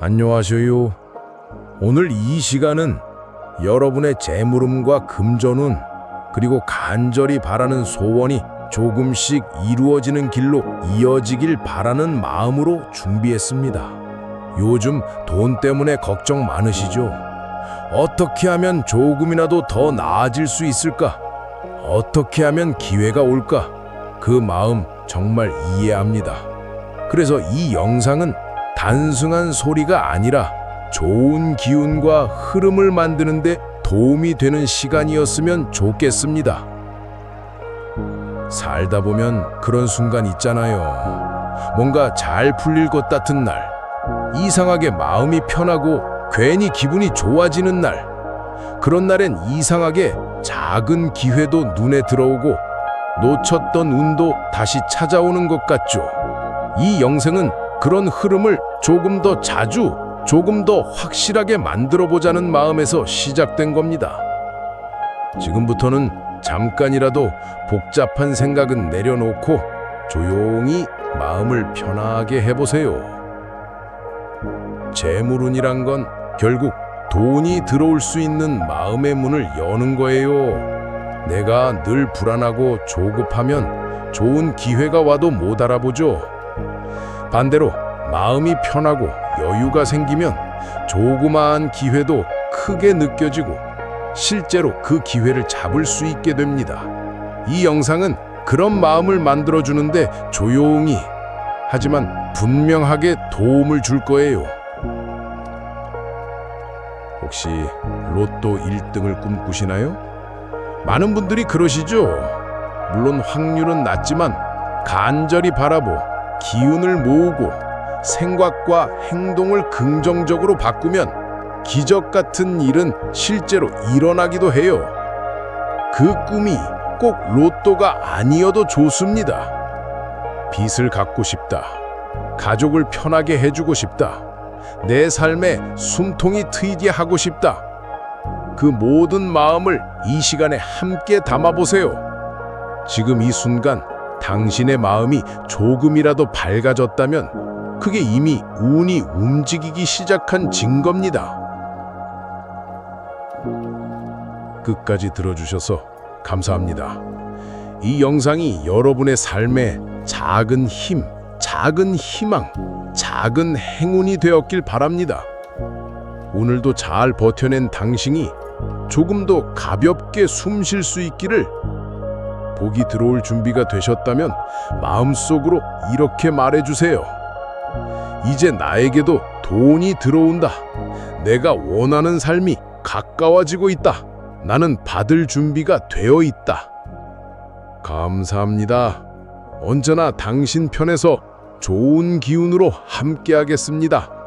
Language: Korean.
안녕하세요. 오늘 이 시간은 여러분의 재물음과 금전운 그리고 간절히 바라는 소원이 조금씩 이루어지는 길로 이어지길 바라는 마음으로 준비했습니다. 요즘 돈 때문에 걱정 많으시죠? 어떻게 하면 조금이라도 더 나아질 수 있을까? 어떻게 하면 기회가 올까? 그 마음 정말 이해합니다. 그래서 이 영상은 단순한 소리가 아니라 좋은 기운과 흐름을 만드는데 도움이 되는 시간이었으면 좋겠습니다. 살다 보면 그런 순간 있잖아요. 뭔가 잘 풀릴 것 같은 날, 이상하게 마음이 편하고 괜히 기분이 좋아지는 날, 그런 날엔 이상하게 작은 기회도 눈에 들어오고 놓쳤던 운도 다시 찾아오는 것 같죠. 이 영상은 그런 흐름을 조금 더 자주, 조금 더 확실하게 만들어 보자는 마음에서 시작된 겁니다. 지금부터는 잠깐이라도 복잡한 생각은 내려놓고 조용히 마음을 편하게 해보세요. 재물운이란 건 결국 돈이 들어올 수 있는 마음의 문을 여는 거예요. 내가 늘 불안하고 조급하면 좋은 기회가 와도 못 알아보죠. 반대로 마음이 편하고 여유가 생기면 조그마한 기회도 크게 느껴지고 실제로 그 기회를 잡을 수 있게 됩니다. 이 영상은 그런 마음을 만들어주는데 조용히 하지만 분명하게 도움을 줄 거예요. 혹시 로또 1등을 꿈꾸시나요? 많은 분들이 그러시죠. 물론 확률은 낮지만 간절히 바라보 기운을 모으고 생각과 행동을 긍정적으로 바꾸면 기적 같은 일은 실제로 일어나기도 해요. 그 꿈이 꼭 로또가 아니어도 좋습니다. 빚을 갚고 싶다. 가족을 편하게 해주고 싶다. 내 삶에 숨통이 트이게 하고 싶다. 그 모든 마음을 이 시간에 함께 담아보세요. 지금 이 순간 당신의 마음이 조금이라도 밝아졌다면 그게 이미 운이 움직이기 시작한 증거입니다. 끝까지 들어주셔서 감사합니다. 이 영상이 여러분의 삶에 작은 힘, 작은 희망, 작은 행운이 되었길 바랍니다. 오늘도 잘 버텨낸 당신이 조금 더 가볍게 숨 쉴 수 있기를 복이 들어올 준비가 되셨다면 마음속으로 이렇게 말해주세요. 이제 나에게도 돈이 들어온다. 내가 원하는 삶이 가까워지고 있다. 나는 받을 준비가 되어 있다. 감사합니다. 언제나 당신 편에서 좋은 기운으로 함께하겠습니다.